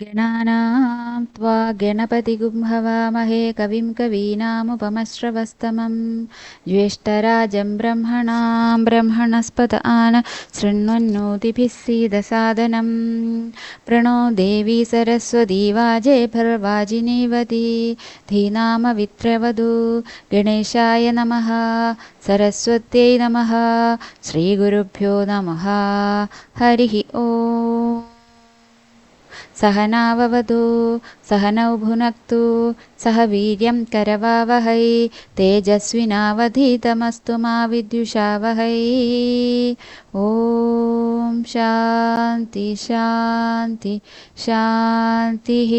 गणानां त्वा गणपतिगुं हवामहे कविं कवीनामुपमश्रवस्तमं ज्येष्ठराजं ब्रह्मणां ब्रह्मणस्पत आन शृण्वन्नोतिभिः सीदसादनं प्रणो देवी सरस्वती वाजे भर्वाजिनीवती धीनामवित्रवधू गणेशाय नमः सरस्वत्यै नमः श्रीगुरुभ्यो नमः हरिः ॐ सहनाववतु सहनौ भुनक्तु सह वीर्यं करवावहै तेजस्विनावधीतमस्तु मा विद्युषावहै। ॐ शान्ति शान्ति शान्तिः।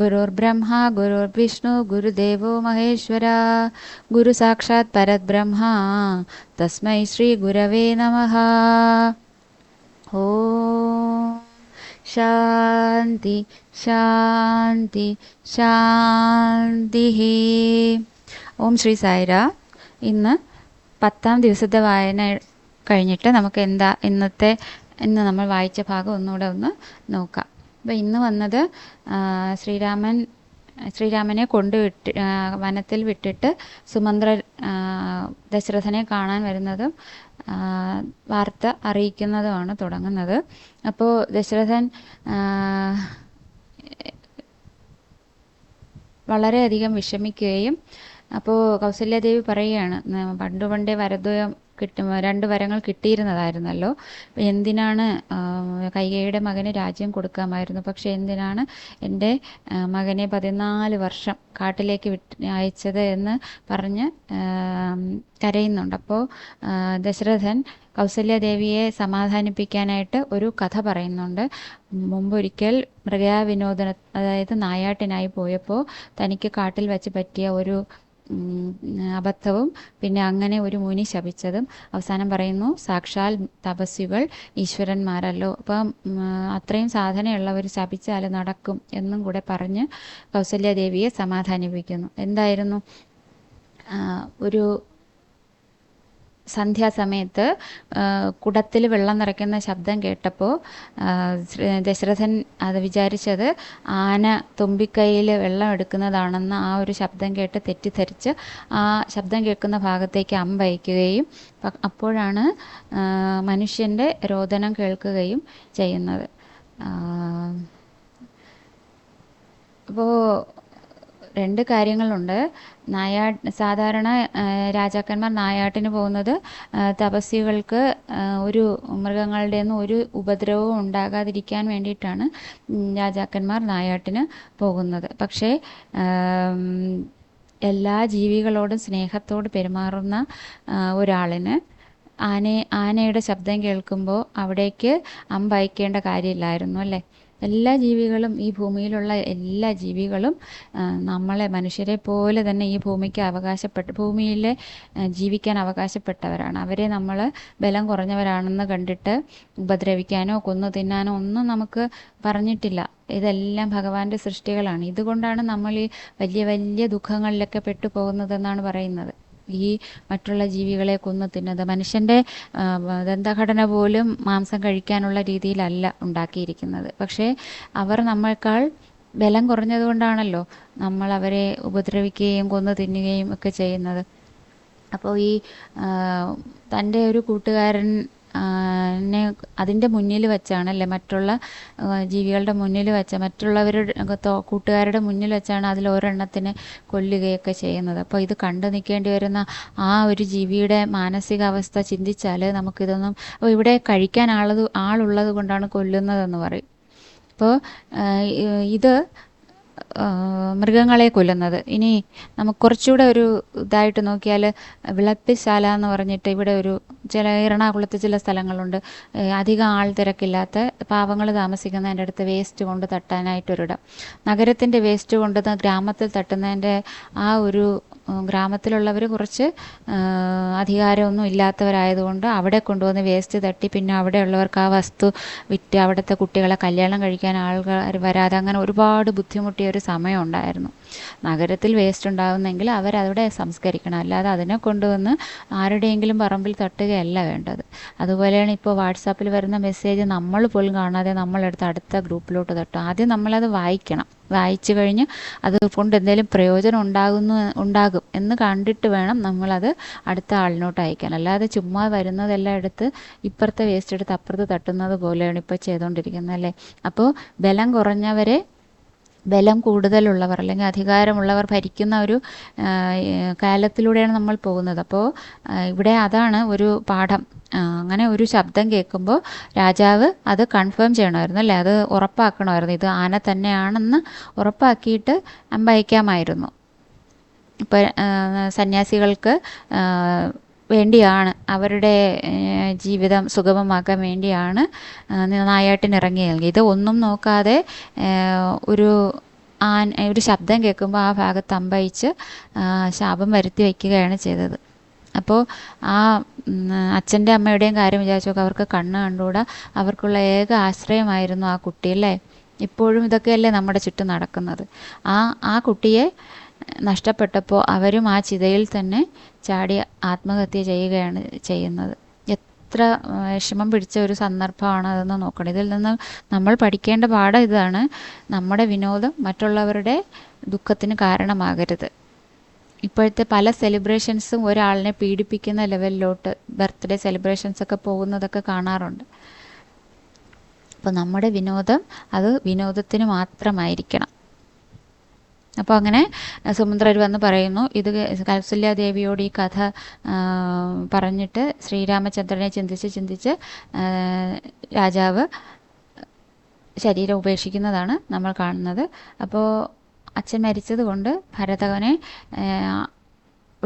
गुरुर्ब्रह्मा गुरुर्विष्णु गुरुदेवो महेश्वरा। गुरुसाक्षात् परब्रह्मा तस्मै श्रीगुरवे नमः। ॐ ശാന്തി ശാന്തി ശാന്തി ഓം ശ്രീ സായിര. ഇന്ന് പത്താം ദിവസത്തെ വായന കഴിഞ്ഞിട്ട് നമുക്ക് എന്താ ഇന്നത്തെ ഇന്ന് നമ്മൾ വായിച്ച ഭാഗം ഒന്നുകൂടെ ഒന്ന് നോക്കാം. അപ്പോൾ ഇന്ന് വന്നത് ശ്രീരാമൻ ശ്രീരാമനെ കൊണ്ടുവിട്ട് വനത്തിൽ വിട്ടിട്ട് സുമന്ത്ര ദശരഥനെ കാണാൻ വരുന്നതും വാർത്ത അറിയിക്കുന്നതുമാണ് തുടങ്ങുന്നത്. അപ്പോൾ ദശരഥൻ വളരെയധികം വിഷമിക്കുകയും അപ്പോൾ കൗസല്യാദേവി പറയുകയാണ് പണ്ടുപണ്ടേ വരദ്വയം കിട്ടും രണ്ട് വരങ്ങൾ കിട്ടിയിരുന്നതായിരുന്നല്ലോ. എന്തിനാണ് കൈകയുടെ മകന് രാജ്യം കൊടുക്കാമായിരുന്നു? പക്ഷെ എന്തിനാണ് എന്റെ മകനെ പതിനാല് വർഷം കാട്ടിലേക്ക് വിട്ട് അയച്ചത് എന്ന് പറഞ്ഞ് കരയുന്നുണ്ട്. അപ്പോൾ ദശരഥൻ കൗസല്യദേവിയെ സമാധാനിപ്പിക്കാനായിട്ട് ഒരു കഥ പറയുന്നുണ്ട്. മുമ്പൊരിക്കൽ മൃഗയാവിനോദന അതായത് നായാട്ടിനായി പോയപ്പോൾ തനിക്ക് കാട്ടിൽ വെച്ച് പറ്റിയ ഒരു അബദ്ധവും പിന്നെ അങ്ങനെ ഒരു മുനി ശപിച്ചതും അവസാനം പറയുന്നു സാക്ഷാൽ തപസ്വികൾ ഈശ്വരന്മാരല്ലോ. അപ്പം അത്രയും സാധനയുള്ളവർ ശപിച്ചാൽ നടക്കും എന്നും കൂടെ പറഞ്ഞ് കൗസല്യാദേവിയെ സമാധാനിപ്പിക്കുന്നു. എന്തായിരുന്നു? ഒരു സന്ധ്യാസമയത്ത് കുടത്തിൽ വെള്ളം നിറയ്ക്കുന്ന ശബ്ദം കേട്ടപ്പോൾ ദശരഥൻ അത് വിചാരിച്ചത് ആന തുമ്പിക്കൈയിൽ വെള്ളം എടുക്കുന്നതാണെന്ന് ആ ഒരു ശബ്ദം കേട്ട് തെറ്റിദ്ധരിച്ച് ആ ശബ്ദം കേൾക്കുന്ന ഭാഗത്തേക്ക് അമ്പയക്കുകയും അപ്പോഴാണ് മനുഷ്യന്റെ രോദനം കേൾക്കുകയും ചെയ്യുന്നത്. അപ്പോൾ രണ്ട് കാര്യങ്ങളുണ്ട്. നായാ സാധാരണ രാജാക്കന്മാർ നായാട്ടിന് പോകുന്നത് തപസ്വികൾക്ക് ഒരു മൃഗങ്ങളുടെ ഒന്നും ഒരു ഉപദ്രവവും ഉണ്ടാകാതിരിക്കാൻ വേണ്ടിയിട്ടാണ് രാജാക്കന്മാർ നായാട്ടിന് പോകുന്നത്. പക്ഷേ എല്ലാ ജീവികളോടും സ്നേഹത്തോട് പെരുമാറുന്ന ഒരാളിന് ആനയെ ആനയുടെ ശബ്ദം കേൾക്കുമ്പോൾ അവിടേക്ക് അമ്പയക്കേണ്ട കാര്യമില്ലായിരുന്നു അല്ലേ? എല്ലാ ജീവികളും ഈ ഭൂമിയിലുള്ള എല്ലാ ജീവികളും നമ്മളെ മനുഷ്യരെ പോലെ തന്നെ ഈ ഭൂമിക്ക് അവകാശപ്പെട്ട് ഭൂമിയിലെ ജീവിക്കാൻ അവകാശപ്പെട്ടവരാണ്. അവരെ നമ്മൾ ബലം കുറഞ്ഞവരാണെന്ന് കണ്ടിട്ട് ഉപദ്രവിക്കാനോ കൊന്നു തിന്നാനോ ഒന്നും നമുക്ക് പറഞ്ഞിട്ടില്ല. ഇതെല്ലാം ഭഗവാന്റെ സൃഷ്ടികളാണ്. ഇതുകൊണ്ടാണ് നമ്മൾ ഈ വലിയ വലിയ ദുഃഖങ്ങളിലൊക്കെ പെട്ടു പോകുന്നതെന്നാണ് പറയുന്നത്. ഈ മറ്റുള്ള ജീവികളെ കൊന്നു തിന്നത്. മനുഷ്യന്റെ ദന്തഘടന പോലും മാംസം കഴിക്കാനുള്ള രീതിയിലല്ല ഉണ്ടാക്കിയിരിക്കുന്നത്. പക്ഷേ അവർ നമ്മൾക്കാൾ ബലം കുറഞ്ഞതുകൊണ്ടാണല്ലോ നമ്മൾ അവരെ ഉപദ്രവിക്കുകയും കൊന്നു തിന്നുകയും ഒക്കെ ചെയ്യുന്നത്. അപ്പോൾ ഈ തന്റെ ഒരു കൂട്ടുകാരൻ നെ അതിന്റെ മുന്നിൽ വെച്ചാണ് അല്ലേ മറ്റുള്ള ജീവികളുടെ മുന്നിൽ വെച്ച മറ്റുള്ളവരുടെ കൂട്ടുകാരുടെ മുന്നിൽ വെച്ചാണ് അതിൽ ഒരെണ്ണത്തിനെ കൊല്ലുകയൊക്കെ ചെയ്യുന്നത്. അപ്പോൾ ഇത് കണ്ടു നിൽക്കേണ്ടി വരുന്ന ആ ഒരു ജീവിയുടെ മാനസികാവസ്ഥ ചിന്തിച്ചാൽ നമുക്കിതൊന്നും അപ്പോൾ ഇവിടെ കഴിക്കാൻ ആളത് ആളുള്ളത് കൊണ്ടാണ് കൊല്ലുന്നതെന്ന് പറയും. അപ്പോൾ ഇത് മൃഗങ്ങളെ കൊല്ലുന്നത്. ഇനി നമുക്ക് കുറച്ചുകൂടെ ഒരു ഇതായിട്ട് നോക്കിയാൽ വിളപ്പിശാല എന്ന് പറഞ്ഞിട്ട് ഇവിടെ ഒരു ചില എറണാകുളത്ത് ചില സ്ഥലങ്ങളുണ്ട്. അധികം ആൾ തിരക്കില്ലാത്ത പാവങ്ങൾ താമസിക്കുന്നതിന്റെ അടുത്ത് വേസ്റ്റ് കൊണ്ട് തട്ടാനായിട്ടൊരിടം. നഗരത്തിന്റെ വേസ്റ്റ് കൊണ്ട് ഗ്രാമത്തിൽ തട്ടുന്നതിന്റെ ആ ഒരു ഗ്രാമത്തിലുള്ളവർ കുറച്ച് അധികാരമൊന്നും ഇല്ലാത്തവരായതുകൊണ്ട് അവിടെ കൊണ്ടുവന്ന് വേസ്റ്റ് തട്ടി പിന്നെ അവിടെയുള്ളവർക്ക് ആ വസ്തു വിറ്റ് അവിടുത്തെ കുട്ടികളെ കല്യാണം കഴിക്കാൻ ആൾക്കാർ വരാതെ അങ്ങനെ ഒരുപാട് ബുദ്ധിമുട്ടിയ ഒരു സമയം ഉണ്ടായിരുന്നു. നഗരത്തിൽ വേസ്റ്റ് ഉണ്ടാകുന്നെങ്കിൽ അവരവിടെ സംസ്കരിക്കണം. അല്ലാതെ അതിനെ കൊണ്ടുവന്ന് ആരുടെയെങ്കിലും പറമ്പിൽ തട്ടുകയല്ല വേണ്ടത്. അതുപോലെയാണ് ഇപ്പോൾ വാട്സാപ്പിൽ വരുന്ന മെസ്സേജ് നമ്മൾ പോലും കാണാതെ നമ്മളെടുത്ത് അടുത്ത ഗ്രൂപ്പിലോട്ട് തട്ടും ആദ്യം നമ്മളത് വായിക്കണം. വായിച്ചു കഴിഞ്ഞ് അത് കൊണ്ട് എന്തെങ്കിലും പ്രയോജനം ഉണ്ടാകുന്നു ഉണ്ടാകും എന്ന് കണ്ടിട്ട് വേണം നമ്മളത് അടുത്ത ആളിനോട്ട് അയക്കാൻ. അല്ലാതെ ചുമ്മാ വരുന്നതെല്ലാം എടുത്ത് ഇപ്പുറത്തെ വേസ്റ്റ് എടുത്ത് അപ്പുറത്ത് തട്ടുന്നത് പോലെയാണ് ഇപ്പോൾ ചെയ്തുകൊണ്ടിരിക്കുന്നത് അല്ലേ? അപ്പോൾ ബലം കുറഞ്ഞവരെ ബലം കൂടുതലുള്ളവർ അല്ലെങ്കിൽ അധികാരമുള്ളവർ ഭരിക്കുന്ന ഒരു കാലത്തിലൂടെയാണ് നമ്മൾ പോകുന്നത്. അപ്പോൾ ഇവിടെ അതാണ് ഒരു പാഠം. അങ്ങനെ ഒരു ശബ്ദം കേൾക്കുമ്പോൾ രാജാവ് അത് കൺഫേം ചെയ്യണമായിരുന്നു അല്ലേ? അത് ഉറപ്പാക്കണമായിരുന്നു. ഇത് ആന തന്നെയാണെന്ന് ഉറപ്പാക്കിയിട്ട് അമ്പയക്കാമായിരുന്നു. ഇപ്പോൾ സന്യാസികൾക്ക് വേണ്ടിയാണ്. അവരുടെ ജീവിതം സുഗമമാക്കാൻ വേണ്ടിയാണ് നായാട്ടിനിറങ്ങി നായാട്ടിന് ഇറങ്ങി നൽകി. ഇത് ഒന്നും നോക്കാതെ ഒരു ആൻ ഒരു ശബ്ദം കേൾക്കുമ്പോൾ ആ ഭാഗത്ത് അമ്പയിച്ച് ശാപം വരുത്തി വയ്ക്കുകയാണ് ചെയ്തത്. അപ്പോൾ ആ അച്ഛന്റെ അമ്മയുടെയും കാര്യം വിചാരിച്ചു നോക്കുക അവർക്ക് കണ്ണ് കണ്ടുകൂടാ? അവർക്കുള്ള ഏക ആശ്രയമായിരുന്നു ആ കുട്ടി അല്ലേ? ഇപ്പോഴും ഇതൊക്കെയല്ലേ നമ്മുടെ ചുറ്റും നടക്കുന്നത്. ആ ആ കുട്ടിയെ നഷ്ടപ്പെട്ടപ്പോൾ അവരും ആ ചിതയിൽ തന്നെ ചാടി ആത്മഹത്യ ചെയ്യുകയാണ് ചെയ്യുന്നത്. എത്ര വിഷമം പിടിച്ച ഒരു സന്ദർഭമാണ് അതെന്ന് നോക്കണം. ഇതിൽ നിന്ന് നമ്മൾ പഠിക്കേണ്ട പാഠം ഇതാണ്. നമ്മുടെ വിനോദം മറ്റുള്ളവരുടെ ദുഃഖത്തിന് കാരണമാകരുത്. ഇപ്പോഴത്തെ പല സെലിബ്രേഷൻസും ഒരാളിനെ പീഡിപ്പിക്കുന്ന ലെവലിലോട്ട് ബർത്ത്ഡേ സെലിബ്രേഷൻസ് ഒക്കെ പോകുന്നതൊക്കെ കാണാറുണ്ട്. അപ്പോൾ നമ്മുടെ വിനോദം അത് വിനോദത്തിന് മാത്രമായിരിക്കണം. അപ്പോൾ അങ്ങനെ സുമന്ത്രർ വന്ന് പറയുന്നു ഇത് കൗസല്യാദേവിയോട് ഈ കഥ പറഞ്ഞിട്ട് ശ്രീരാമചന്ദ്രനെ ചിന്തിച്ച് ചിന്തിച്ച് രാജാവ് ശരീരം ഉപേക്ഷിക്കുന്നതാണ് നമ്മൾ കാണുന്നത്. അപ്പോൾ അച്ഛൻ മരിച്ചത് കൊണ്ട് ഭരതകനെ ആ,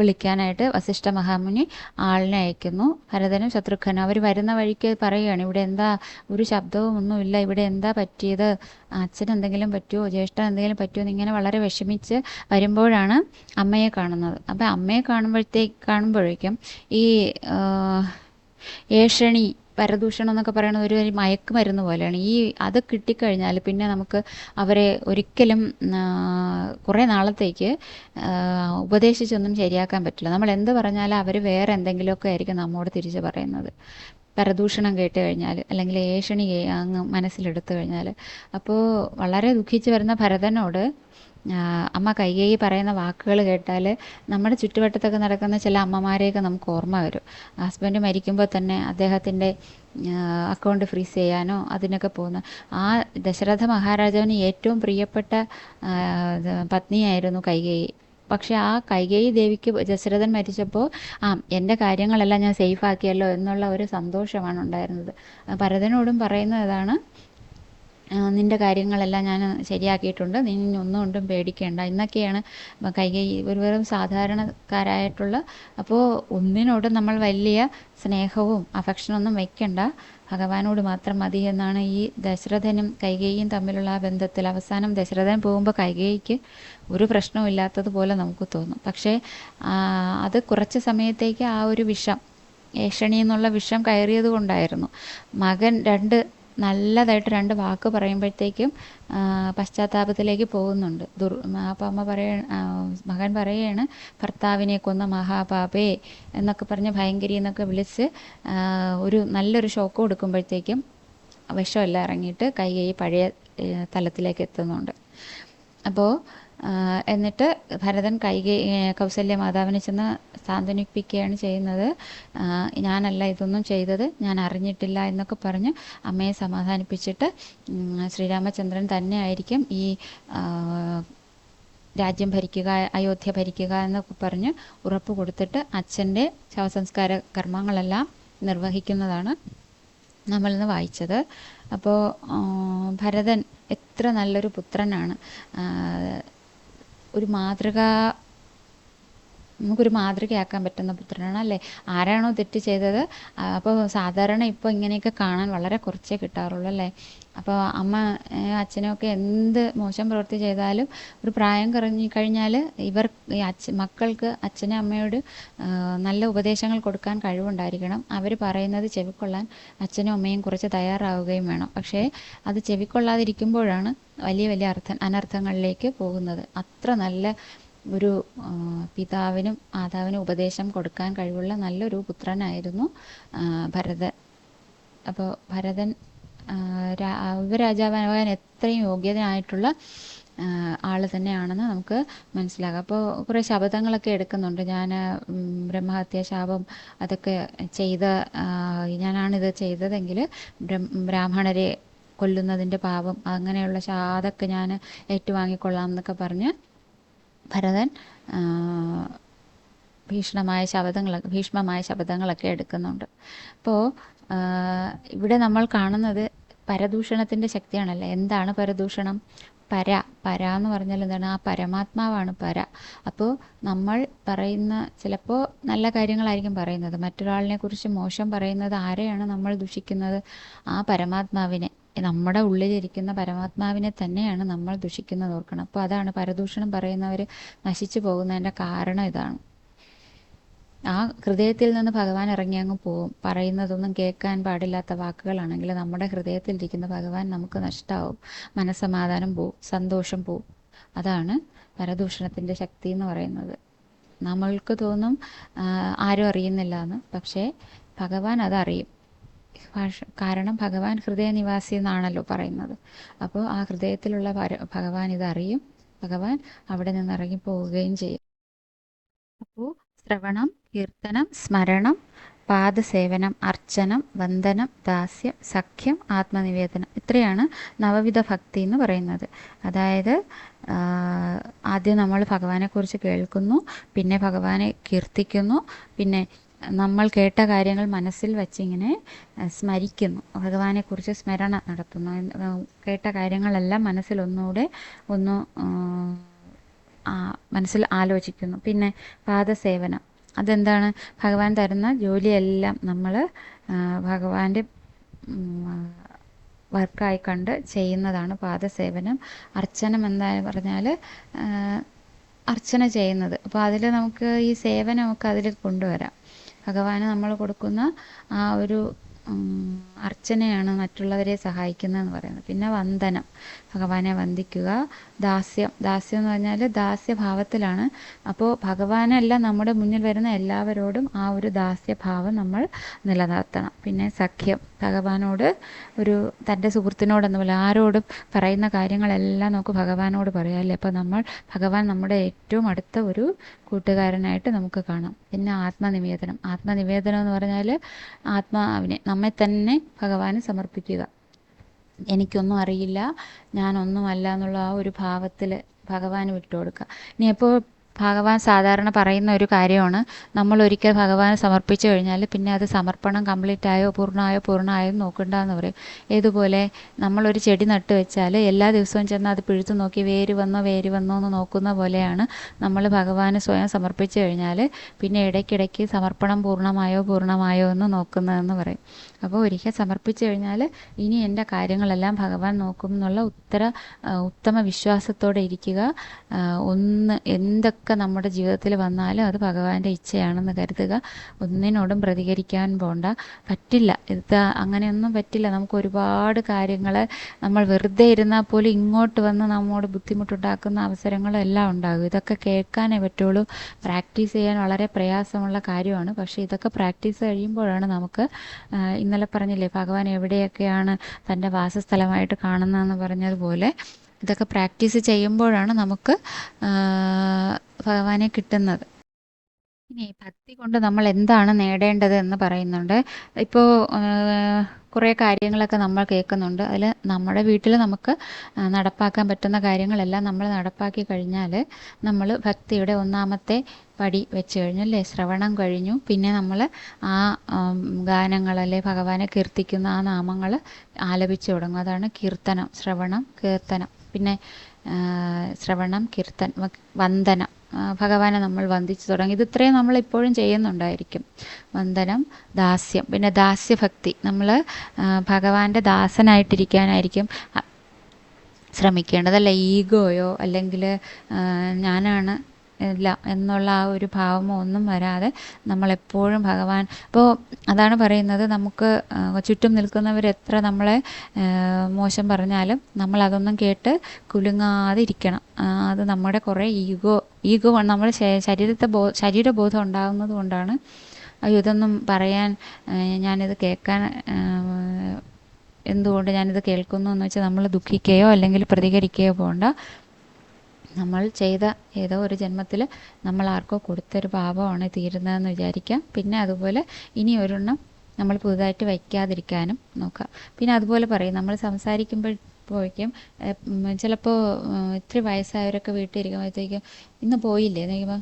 വിളിക്കാനായിട്ട് വസിഷ്ഠ മഹാമുനി ആളിനെ അയക്കുന്നു. ഭരതനും ശത്രുഘ്നും അവർ വരുന്ന വഴിക്ക് പറയുകയാണ് ഇവിടെ എന്താ ഒരു ശബ്ദവും ഒന്നുമില്ല ഇവിടെ എന്താ പറ്റിയത്? അച്ഛൻ എന്തെങ്കിലും പറ്റുമോ ജ്യേഷ്ഠൻ എന്തെങ്കിലും പറ്റുമോ എന്നിങ്ങനെ വളരെ വിഷമിച്ച് വരുമ്പോഴാണ് അമ്മയെ കാണുന്നത്. അപ്പം അമ്മയെ കാണുമ്പോഴത്തേക്ക് കാണുമ്പോഴേക്കും ഈ ഏഷണി പരദൂഷണം എന്നൊക്കെ പറയുന്നത് ഒരു മയക്കുമരുന്ന് പോലെയാണ്. ഈ അത് കിട്ടിക്കഴിഞ്ഞാൽ പിന്നെ നമുക്ക് അവരെ ഒരിക്കലും കുറേ നാളത്തേക്ക് ഉപദേശിച്ചൊന്നും ശരിയാക്കാൻ പറ്റില്ല. നമ്മൾ എന്ത് പറഞ്ഞാലും അവർ വേറെ എന്തെങ്കിലുമൊക്കെ ആയിരിക്കും നമ്മോട് തിരിച്ച് പറയുന്നത്. പരദൂഷണം കേട്ട് കഴിഞ്ഞാൽ അല്ലെങ്കിൽ ഏഷണി അങ്ങ് മനസ്സിലെടുത്തു കഴിഞ്ഞാൽ. അപ്പോൾ വളരെ ദുഃഖിച്ച് വരുന്ന ഭരതനോട് അമ്മ കൈകേയി പറയുന്ന വാക്കുകൾ കേട്ടാൽ നമ്മുടെ ചുറ്റുവട്ടത്തൊക്കെ നടക്കുന്ന ചില അമ്മമാരെയൊക്കെ നമുക്ക് ഓർമ്മ വരും. ഹസ്ബൻഡ് മരിക്കുമ്പോൾ തന്നെ അദ്ദേഹത്തിന്റെ അക്കൗണ്ട് ഫ്രീസ് ചെയ്യാനോ അതിനൊക്കെ പോകുന്ന ആ ദശരഥ മഹാരാജാവിന് ഏറ്റവും പ്രിയപ്പെട്ട പത്നിയായിരുന്നു കൈകേയി. പക്ഷെ ആ കൈകേയി ദേവിക്ക് ദശരഥൻ മരിച്ചപ്പോൾ ആ എന്റെ കാര്യങ്ങളെല്ലാം ഞാൻ സേഫ് ആക്കിയല്ലോ എന്നുള്ള ഒരു സന്തോഷമാണ് ഉണ്ടായിരുന്നത്. ഭരതനോടും പറയുന്നത് നിന്റെ കാര്യങ്ങളെല്ലാം ഞാൻ ശരിയാക്കിയിട്ടുണ്ട്. നീ ഇനി ഒന്നും കൊണ്ടും പേടിക്കേണ്ട. എന്നൊക്കെയാണ് കൈകൈ ഒരു വെറും സാധാരണക്കാരായിട്ടുള്ള അപ്പോൾ ഒന്നിനോടും നമ്മൾ വലിയ സ്നേഹവും അഫക്ഷനൊന്നും വയ്ക്കണ്ട ഭഗവാനോട് മാത്രം മതി എന്നാണ് ഈ ദശരഥനും കൈകേയും തമ്മിലുള്ള ആ ബന്ധത്തിൽ. അവസാനം ദശരഥൻ പോകുമ്പോൾ കൈകേയിക്ക് ഒരു പ്രശ്നവും ഇല്ലാത്തതുപോലെ നമുക്ക് തോന്നും. പക്ഷേ അത് കുറച്ച് സമയത്തേക്ക് ആ ഒരു വിഷം ഏഷണി എന്നുള്ള വിഷം കയറിയത് കൊണ്ടായിരുന്നു മകൻ രണ്ട് നല്ലതായിട്ട് രണ്ട് വാക്ക് പറയുമ്പോഴത്തേക്കും പശ്ചാത്താപത്തിലേക്ക് പോകുന്നുണ്ട്. ദുർ അപ്പം അമ്മ പറയ മകൻ പറയുകയാണ് ഭർത്താവിനെ കൊന്ന മഹാപാപേ എന്നൊക്കെ പറഞ്ഞ് ഭയങ്കരി എന്നൊക്കെ വിളിച്ച് ഒരു നല്ലൊരു ഷോക്ക് കൊടുക്കുമ്പോഴത്തേക്കും വിഷമെല്ലാം ഇറങ്ങിയിട്ട് കൈ കൈ പഴയ തലത്തിലേക്ക് എത്തുന്നുണ്ട്. അപ്പോൾ എന്നിട്ട് ഭരതൻ കൈകെ കൗസല്യ മാതാവിനെ ചെന്ന് സാന്ത്വനിപ്പിക്കുകയാണ് ചെയ്യുന്നത്. ഞാനല്ല ഇതൊന്നും ചെയ്തത് ഞാൻ അറിഞ്ഞിട്ടില്ല എന്നൊക്കെ പറഞ്ഞ് അമ്മയെ സമാധാനിപ്പിച്ചിട്ട് ശ്രീരാമചന്ദ്രൻ തന്നെ ആയിരിക്കും ഈ രാജ്യം ഭരിക്കുക അയോധ്യ ഭരിക്കുക എന്നൊക്കെ പറഞ്ഞ് ഉറപ്പ് കൊടുത്തിട്ട് അച്ഛന്റെ ശവസംസ്കാര കർമ്മങ്ങളെല്ലാം നിർവഹിക്കുന്നതാണ് നമ്മളിന്ന് വായിച്ചത്. അപ്പോൾ ഭരതൻ എത്ര നല്ലൊരു പുത്രനാണ്. ഒരു മാതൃക നമുക്കൊരു മാതൃകയാക്കാൻ പറ്റുന്ന പുത്രനാണ് അല്ലേ? ആരാണോ തെറ്റ് ചെയ്തത്? അപ്പോൾ സാധാരണ ഇപ്പോൾ ഇങ്ങനെയൊക്കെ കാണാൻ വളരെ കുറച്ചേ കിട്ടാറുള്ളൂ അല്ലേ? അപ്പോൾ അമ്മ അച്ഛനൊക്കെ എന്ത് മോശം പ്രവൃത്തി ചെയ്താലും ഒരു പ്രായം കുറഞ്ഞു കഴിഞ്ഞാൽ ഇവർ ഈ അച്ഛ മക്കൾക്ക് അച്ഛനും അമ്മയോട് നല്ല ഉപദേശങ്ങൾ കൊടുക്കാൻ കഴിവുണ്ടായിരിക്കണം. അവർ പറയുന്നത് ചെവിക്കൊള്ളാൻ അച്ഛനും അമ്മയും കുറച്ച് തയ്യാറാവുകയും വേണം. പക്ഷേ അത് ചെവിക്കൊള്ളാതിരിക്കുമ്പോഴാണ് വലിയ വലിയ അർത്ഥം അനർത്ഥങ്ങളിലേക്ക് പോകുന്നത്. അത്ര നല്ല ഒരു പിതാവിനും മാതാവിനും ഉപദേശം കൊടുക്കാൻ കഴിവുള്ള നല്ലൊരു പുത്രനായിരുന്നു ഭരതൻ. അപ്പോൾ ഭരതൻ യുവരാജാവാകാൻ എത്രയും യോഗ്യതനായിട്ടുള്ള ആൾ തന്നെയാണെന്ന് നമുക്ക് മനസ്സിലാകാം. അപ്പോൾ കുറേ ശബ്ദങ്ങളൊക്കെ എടുക്കുന്നുണ്ട്. ഞാൻ ബ്രഹ്മഹത്യ ശാപം അതൊക്കെ ചെയ്ത ഞാനാണിത് ചെയ്തതെങ്കിൽ ബ്രാഹ്മണരെ കൊല്ലുന്നതിന്റെ പാപം അങ്ങനെയുള്ള അതൊക്കെ ഞാൻ ഏറ്റുവാങ്ങിക്കൊള്ളാം എന്നൊക്കെ പറഞ്ഞ് ഭരതൻ ഭീഷണമായ ശബ്ദങ്ങൾ ഭീഷ്മമായ ശബ്ദങ്ങളൊക്കെ എടുക്കുന്നുണ്ട്. അപ്പോൾ ഇവിടെ നമ്മൾ കാണുന്നത് പരദൂഷണത്തിന്റെ ശക്തിയാണല്ലേ? എന്താണ് പരദൂഷണം? പര പര എന്ന് പറഞ്ഞാൽ എന്താണ്? ആ പരമാത്മാവാണ് പര. അപ്പോൾ നമ്മൾ പറയുന്ന ചിലപ്പോൾ നല്ല കാര്യങ്ങളായിരിക്കും പറയുന്നത്. മറ്റൊരാളിനെ കുറിച്ച് മോശം പറയുന്നത് ആരെയാണ് നമ്മൾ ദുഷിക്കുന്നത്? ആ പരമാത്മാവിനെ. നമ്മുടെ ഉള്ളിലിരിക്കുന്ന പരമാത്മാവിനെ തന്നെയാണ് നമ്മൾ ദുഷിക്കുന്നത് ഓർക്കണം. അപ്പോൾ അതാണ് പരദൂഷണം പറയുന്നവർ നശിച്ചു പോകുന്നതിന്റെ കാരണം ഇതാണ്. ആ ഹൃദയത്തിൽ നിന്ന് ഭഗവാൻ ഇറങ്ങി അങ്ങ് പോവും പറയുന്നതൊന്നും കേൾക്കാൻ പാടില്ലാത്ത വാക്കുകളാണെങ്കിൽ നമ്മുടെ ഹൃദയത്തിലിരിക്കുന്ന ഭഗവാൻ നമുക്ക് നഷ്ടമാവും മനസ്സമാധാനം പോവും. സന്തോഷം പോവും. അതാണ് പരദൂഷണത്തിന്റെ ശക്തി എന്ന് പറയുന്നത്. നമ്മൾക്ക് തോന്നും ആരും അറിയുന്നില്ല എന്ന് പക്ഷേ ഭഗവാൻ അതറിയും. കാരണം ഭഗവാൻ ഹൃദയനിവാസി എന്നാണല്ലോ പറയുന്നത്. അപ്പോൾ ആ ഹൃദയത്തിലുള്ള ഭഗവാൻ ഇതറിയും. ഭഗവാൻ അവിടെ നിന്ന് ഇറങ്ങി പോവുകയും ചെയ്യും. അപ്പോൾ ശ്രവണം കീർത്തനം സ്മരണം പാദസേവനം അർച്ചനം വന്ദനം ദാസ്യം സഖ്യം ആത്മനിവേദനം ഇത്രയാണ് നവവിധ ഭക്തി എന്ന് പറയുന്നത്. അതായത് ആദ്യം നമ്മൾ ഭഗവാനെക്കുറിച്ച് കേൾക്കുന്നു പിന്നെ ഭഗവാനെ കീർത്തിക്കുന്നു പിന്നെ നമ്മൾ കേട്ട കാര്യങ്ങൾ മനസ്സിൽ വച്ചിങ്ങനെ സ്മരിക്കുന്നു. ഭഗവാനെക്കുറിച്ച് സ്മരണ നടത്തുന്നു. കേട്ട കാര്യങ്ങളെല്ലാം മനസ്സിൽ ഒന്നുകൂടെ ഒന്ന് മനസ്സിൽ ആലോചിക്കുന്നു. പിന്നെ പാദസേവനം. അതെന്താണ്? ഭഗവാൻ തരുന്ന ജോലിയെല്ലാം നമ്മൾ ഭഗവാന്റെ വർക്കായി കണ്ട് ചെയ്യുന്നതാണ് പാദസേവനം. അർച്ചനം എന്താ പറഞ്ഞാൽ അർച്ചന ചെയ്യുന്നത്. അപ്പോൾ അതിൽ നമുക്ക് ഈ സേവനമൊക്കെ അതിൽ കൊണ്ടുവരാം. ഭഗവാന് നമ്മൾ കൊടുക്കുന്ന ആ ഒരു അർച്ചനയാണ് മറ്റുള്ളവരെ സഹായിക്കുന്നതെന്ന് പറയുന്നത്. പിന്നെ വന്ദനം. ഭഗവാനെ വന്ദിക്കുക. ദാസ്യം. ദാസ്യം എന്ന് പറഞ്ഞാൽ ദാസ്യഭാവത്തിലാണ്. അപ്പോൾ ഭഗവാനല്ല നമ്മുടെ മുന്നിൽ വരുന്ന എല്ലാവരോടും ആ ഒരു ദാസ്യഭാവം നമ്മൾ നിലനിർത്തണം. പിന്നെ സഖ്യം. ഭഗവാനോട് ഒരു തന്റെ സുഹൃത്തിനോടെന്ന് പോലെ ആരോടും പറയുന്ന കാര്യങ്ങളെല്ലാം നമുക്ക് ഭഗവാനോട് പറയാം. അല്ലേ? അപ്പോൾ നമ്മൾ ഭഗവാൻ നമ്മുടെ ഏറ്റവും അടുത്ത ഒരു കൂട്ടുകാരനായിട്ട് നമുക്ക് കാണാം. പിന്നെ ആത്മനിവേദനം. ആത്മനിവേദനം എന്ന് പറഞ്ഞാൽ ആത്മാവിനെ നമ്മെ തന്നെ ഭഗവാന് സമർപ്പിക്കുക. എനിക്കൊന്നും അറിയില്ല ഞാനൊന്നുമല്ല എന്നുള്ള ആ ഒരു ഭാവത്തിൽ ഭഗവാന് വിട്ടുകൊടുക്കുക. ഇനി എപ്പോൾ ഭഗവാൻ സാധാരണ പറയുന്ന ഒരു കാര്യമാണ്. നമ്മൾ ഒരിക്കൽ ഭഗവാന് സമർപ്പിച്ചു കഴിഞ്ഞാൽ പിന്നെ അത് സമർപ്പണം കംപ്ലീറ്റ് ആയോ പൂർണമായോ പൂർണമായോ നോക്കണ്ടെന്ന് പറയും. ഏതുപോലെ നമ്മളൊരു ചെടി നട്ട് വെച്ചാൽ എല്ലാ ദിവസവും ചെന്ന് അത് പിഴുത്തു നോക്കി വേര് വന്നോ വേര് വന്നോ എന്ന് നോക്കുന്ന പോലെയാണ് നമ്മൾ ഭഗവാന് സ്വയം സമർപ്പിച്ചു കഴിഞ്ഞാൽ പിന്നെ ഇടയ്ക്കിടയ്ക്ക് സമർപ്പണം പൂർണമായോ പൂർണമായോ എന്ന് നോക്കുന്നതെന്ന് പറയും. അപ്പോൾ ഒരിക്കൽ സമർപ്പിച്ചു കഴിഞ്ഞാൽ ഇനി എന്റെ കാര്യങ്ങളെല്ലാം ഭഗവാൻ നോക്കും എന്നുള്ള ഉത്തര ഉത്തമ വിശ്വാസത്തോടെ ഇരിക്കുക. ഒന്ന് എന്തൊക്കെ നമ്മുടെ ജീവിതത്തിൽ വന്നാലും അത് ഭഗവാന്റെ ഇച്ഛയാണെന്ന് കരുതുക. ഒന്നിനോടും പ്രതികരിക്കാൻ പോണ്ട. പറ്റില്ല. ഇത് അങ്ങനെയൊന്നും പറ്റില്ല. നമുക്ക് ഒരുപാട് കാര്യങ്ങൾ നമ്മൾ വെറുതെ ഇരുന്നാൽ പോലും ഇങ്ങോട്ട് വന്ന് നമ്മോട് ബുദ്ധിമുട്ടുണ്ടാക്കുന്ന അവസരങ്ങളും എല്ലാം ഉണ്ടാകും. ഇതൊക്കെ കേൾക്കാനേ പറ്റുള്ളൂ. പ്രാക്ടീസ് ചെയ്യാൻ വളരെ പ്രയാസമുള്ള കാര്യമാണ്. പക്ഷേ ഇതൊക്കെ പ്രാക്ടീസ് കഴിയുമ്പോഴാണ് നമുക്ക് ഇന്നലെ പറഞ്ഞില്ലേ? ഭഗവാൻ എവിടെയൊക്കെയാണ് തന്റെ വാസസ്ഥലമായിട്ട് കാണുന്നതെന്ന് പറഞ്ഞതുപോലെ ഇതൊക്കെ പ്രാക്ടീസ് ചെയ്യുമ്പോഴാണ് നമുക്ക് ഭഗവാനെ കിട്ടുന്നത്. ഇനി ഭക്തി കൊണ്ട് നമ്മൾ എന്താണ് നേടേണ്ടത് എന്ന് പറയുന്നുണ്ട്. ഇപ്പോൾ കുറേ കാര്യങ്ങളൊക്കെ നമ്മൾ കേൾക്കുന്നുണ്ട്. അതിൽ നമ്മുടെ വീട്ടിൽ നമുക്ക് നടപ്പാക്കാൻ പറ്റുന്ന കാര്യങ്ങളെല്ലാം നമ്മൾ നടപ്പാക്കി കഴിഞ്ഞാൽ നമ്മൾ ഭക്തിയുടെ ഒന്നാമത്തെ പടി വെച്ച് കഴിഞ്ഞു അല്ലേ? ശ്രവണം കഴിഞ്ഞു. പിന്നെ നമ്മൾ ആ ഗാനങ്ങൾ അല്ലെ ഭഗവാനെ കീർത്തിക്കുന്ന ആ നാമങ്ങൾ ആലപിച്ചു തുടങ്ങും. അതാണ് കീർത്തനം ശ്രവണം കീർത്തനം. പിന്നെ ശ്രവണം കീർത്തൻ വന്ദനം. ഭഗവാനെ നമ്മൾ വന്ദിച്ചു തുടങ്ങി. ഇത് ഇത്രയും നമ്മൾ ഇപ്പോഴും ചെയ്യുന്നുണ്ടായിരിക്കും. വന്ദനം ദാസ്യം. പിന്നെ ദാസ്യഭക്തി. നമ്മൾ ഭഗവാന്റെ ദാസനായിട്ടിരിക്കാനായിരിക്കും ശ്രമിക്കേണ്ടത്. അല്ല ഈഗോയോ അല്ലെങ്കിൽ ഞാനാണ് ഇല്ല എന്നുള്ള ആ ഒരു ഭാവമോ ഒന്നും വരാതെ നമ്മളെപ്പോഴും ഭഗവാൻ അപ്പോൾ അതാണ് പറയുന്നത് നമുക്ക് ചുറ്റും നിൽക്കുന്നവർ എത്ര നമ്മളെ മോശം പറഞ്ഞാലും നമ്മളതൊന്നും കേട്ട് കുലുങ്ങാതെ ഇരിക്കണം അത് നമ്മുടെ കുറേ ഈഗോ ഈഗോ നമ്മുടെ ശരീരത്തെ ബോ ശരീരബോധം ഉണ്ടാകുന്നത് കൊണ്ടാണ്. അയ്യോ ഇതൊന്നും പറയാൻ ഞാനിത് കേൾക്കാൻ എന്തുകൊണ്ട് ഞാനിത് കേൾക്കുന്നു എന്ന് വെച്ചാൽ നമ്മൾ ദുഃഖിക്കുകയോ അല്ലെങ്കിൽ പ്രതികരിക്കുകയോ പോകണ്ട നമ്മൾ ചെയ്ത ഏതോ ഒരു ജന്മത്തിൽ നമ്മൾ ആർക്കോ കൊടുത്തൊരു പാപമാണ് തീരുന്നതെന്ന് വിചാരിക്കാം. പിന്നെ അതുപോലെ ഇനി ഒരെണ്ണം നമ്മൾ പുതുതായിട്ട് വയ്ക്കാതിരിക്കാനും നോക്കാം. പിന്നെ അതുപോലെ പറയും നമ്മൾ സംസാരിക്കുമ്പോൾ സംസാരിക്കുമ്പോഴേക്കും ചിലപ്പോൾ ഇത്തിരി വയസ്സായവരൊക്കെ വീട്ടിൽ ഇരിക്കുമ്പോഴത്തേക്കും ഇന്ന് പോയില്ലേ? എന്ന് ചോദിക്കുമ്പോൾ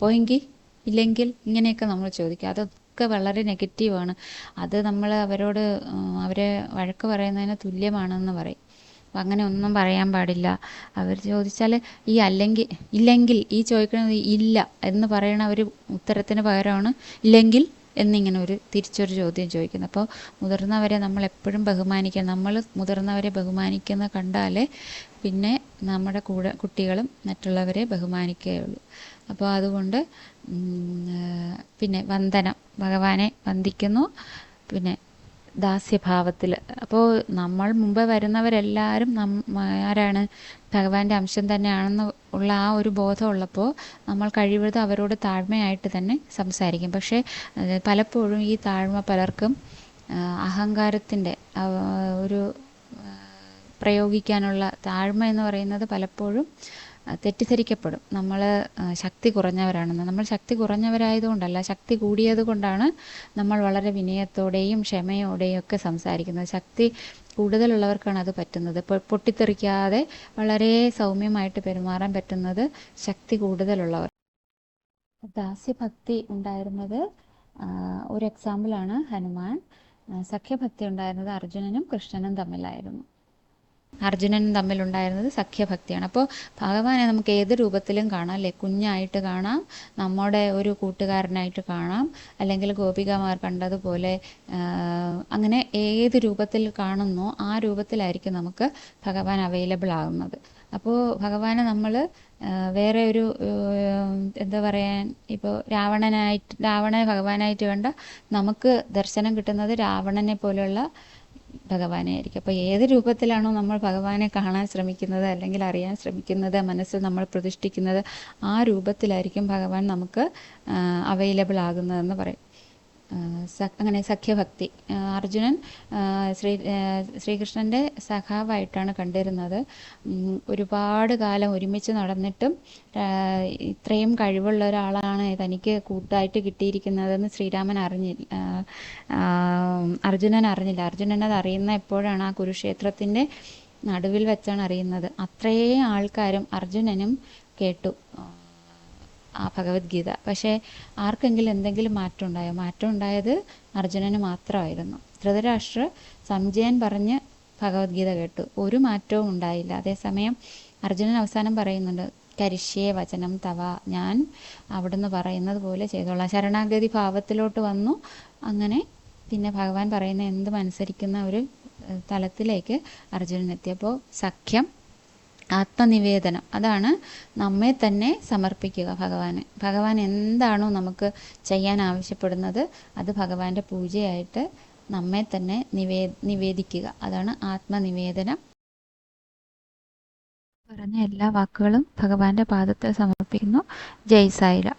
പോയെങ്കിൽ ഇല്ലെങ്കിൽ ഇങ്ങനെയൊക്കെ നമ്മൾ ചോദിക്കും. അതൊക്കെ വളരെ നെഗറ്റീവാണ്. അത് നമ്മൾ അവരോട് അവരെ വഴക്ക് പറയുന്നതിന് തുല്യമാണെന്ന് പറയും. അപ്പം അങ്ങനെ ഒന്നും പറയാൻ പാടില്ല. അവർ ചോദിച്ചാൽ ഈ അല്ലെങ്കിൽ ഇല്ലെങ്കിൽ ഈ ചോദിക്കുന്നത് ഇല്ല എന്ന് പറയണ ഒരു ഉത്തരത്തിന് പകരമാണ് ഇല്ലെങ്കിൽ എന്നിങ്ങനെ ഒരു തിരിച്ചൊരു ചോദ്യം ചോദിക്കുന്നത്. അപ്പോൾ മുതിർന്നവരെ നമ്മൾ എപ്പോഴും ബഹുമാനിക്കണം നമ്മൾ മുതിർന്നവരെ ബഹുമാനിക്കുന്ന കണ്ടാലേ പിന്നെ നമ്മുടെ കൂടെ കുട്ടികളും മറ്റുള്ളവരെ ബഹുമാനിക്കുകയുള്ളൂ. അപ്പോൾ അതുകൊണ്ട് പിന്നെ വന്ദനം. ഭഗവാനെ വന്ദിക്കുന്നു. പിന്നെ ദാസ്യഭാവത്തിൽ അപ്പോൾ നമ്മൾ മുമ്പ് വരുന്നവരെല്ലാവരും നം ആരാണ്? ഭഗവാന്റെ അംശം തന്നെയാണെന്ന് ഉള്ള ആ ഒരു ബോധം ഉള്ളപ്പോൾ നമ്മൾ കഴിവതും അവരോട് താഴ്മയായിട്ട് തന്നെ സംസാരിക്കും. പക്ഷേ പലപ്പോഴും ഈ താഴ്മ പലർക്കും അഹങ്കാരത്തിന്റെ ഒരു പ്രയോഗിക്കാനുള്ള താഴ്മ എന്ന് പറയുന്നത് പലപ്പോഴും തെറ്റിദ്ധരിക്കപ്പെടും. നമ്മൾ ശക്തി കുറഞ്ഞവരാണെന്ന്. നമ്മൾ ശക്തി കുറഞ്ഞവരായതുകൊണ്ടല്ല ശക്തി കൂടിയത് കൊണ്ടാണ് നമ്മൾ വളരെ വിനയത്തോടെയും ക്ഷമയോടെയും ഒക്കെ സംസാരിക്കുന്നത്. ശക്തി കൂടുതലുള്ളവർക്കാണ് അത് പറ്റുന്നത്. പൊട്ടിത്തെറിക്കാതെ വളരെ സൗമ്യമായിട്ട് പെരുമാറാൻ പറ്റുന്നത് ശക്തി കൂടുതലുള്ളവർ. ദാസ്യഭക്തി ഉണ്ടായിരുന്നത് ഒരു എക്സാമ്പിളാണ് ഹനുമാൻ. സഖ്യഭക്തി ഉണ്ടായിരുന്നത് അർജുനനും കൃഷ്ണനും തമ്മിലായിരുന്നു. അർജുനനും തമ്മിലുണ്ടായിരുന്നത് സഖ്യഭക്തിയാണ്. അപ്പോൾ ഭഗവാനെ നമുക്ക് ഏത് രൂപത്തിലും കാണാം. അല്ലേ? കുഞ്ഞായിട്ട് കാണാം. നമ്മുടെ ഒരു കൂട്ടുകാരനായിട്ട് കാണാം. അല്ലെങ്കിൽ ഗോപികമാർ കണ്ടതുപോലെ അങ്ങനെ ഏത് രൂപത്തിൽ കാണുന്നോ ആ രൂപത്തിലായിരിക്കും നമുക്ക് ഭഗവാൻ അവൈലബിൾ ആകുന്നത് അപ്പോൾ ഭഗവാനെ നമ്മൾ വേറെ ഒരു എന്താ പറയാൻ ഇപ്പോൾ രാവണനായിട്ട് രാവണനെ ഭഗവാനായിട്ട് വേണ്ട നമുക്ക് ദർശനം കിട്ടുന്നത് രാവണനെ പോലെയുള്ള ഭഗവാനെ ആയിരിക്കും അപ്പോൾ ഏത് രൂപത്തിലാണോ നമ്മൾ ഭഗവാനെ കാണാൻ ശ്രമിക്കുന്നത് അല്ലെങ്കിൽ അറിയാൻ ശ്രമിക്കുന്നത് മനസ്സിൽ നമ്മൾ പ്രതിഷ്ഠിക്കുന്നത് ആ രൂപത്തിലായിരിക്കും ഭഗവാൻ നമുക്ക് അവൈലബിൾ ആകുന്നതെന്ന് പറയും. അങ്ങനെ സഖ്യഭക്തി. അർജുനൻ ശ്രീ ശ്രീകൃഷ്ണന്റെ സഖാവായിട്ടാണ് കണ്ടിരുന്നത്. ഒരുപാട് കാലം ഒരുമിച്ച് നടന്നിട്ടും ഇത്രയും കഴിവുള്ള ഒരാളാണ് തനിക്ക് കൂട്ടായിട്ട് കിട്ടിയിരിക്കുന്നതെന്ന് ശ്രീരാമൻ അറിഞ്ഞില്ല അർജുനൻ അറിഞ്ഞില്ല. അർജുനൻ അത് അറിയുന്ന എപ്പോഴാണ് ആ കുരുക്ഷേത്രത്തിന്റെ നടുവിൽ വെച്ചാണ് അറിയുന്നത്. അത്രയും ആൾക്കാരും അർജുനനും കേട്ടു. ആ ഭഗവത്ഗീത. പക്ഷേ ആർക്കെങ്കിലും എന്തെങ്കിലും മാറ്റം ഉണ്ടായോ? മാറ്റം ഉണ്ടായത് അർജുനന് മാത്രമായിരുന്നു. ധൃതരാഷ്ട്ര സംജയൻ പറഞ്ഞ് ഭഗവത്ഗീത കേട്ടു. ഒരു മാറ്റവും ഉണ്ടായില്ല. അതേസമയം അർജുനൻ അവസാനം പറയുന്നുണ്ട് കരിഷ്യേ വചനം തവ. ഞാൻ അവിടുന്ന് പറയുന്നത് പോലെ ചെയ്തോളാം. ശരണാഗതി ഭാവത്തിലോട്ട് വന്നു. അങ്ങനെ പിന്നെ ഭഗവാൻ പറയുന്ന എന്തും അനുസരിക്കുന്ന ഒരു തലത്തിലേക്ക് അർജുനൻ എത്തിയപ്പോൾ സഖ്യം ആത്മനിവേദനം. അതാണ് നമ്മെ തന്നെ സമർപ്പിക്കുക ഭഗവാന്. ഭഗവാൻ എന്താണോ നമുക്ക് ചെയ്യാൻ ആവശ്യപ്പെടുന്നത് അത് ഭഗവാന്റെ പൂജയായിട്ട് നമ്മെ തന്നെ നിവേ നിവേദിക്കുക. അതാണ് ആത്മനിവേദനം. പറഞ്ഞ എല്ലാ വാക്കുകളും ഭഗവാന്റെ പാദത്തെ സമർപ്പിക്കുന്നു. ജയ് സായില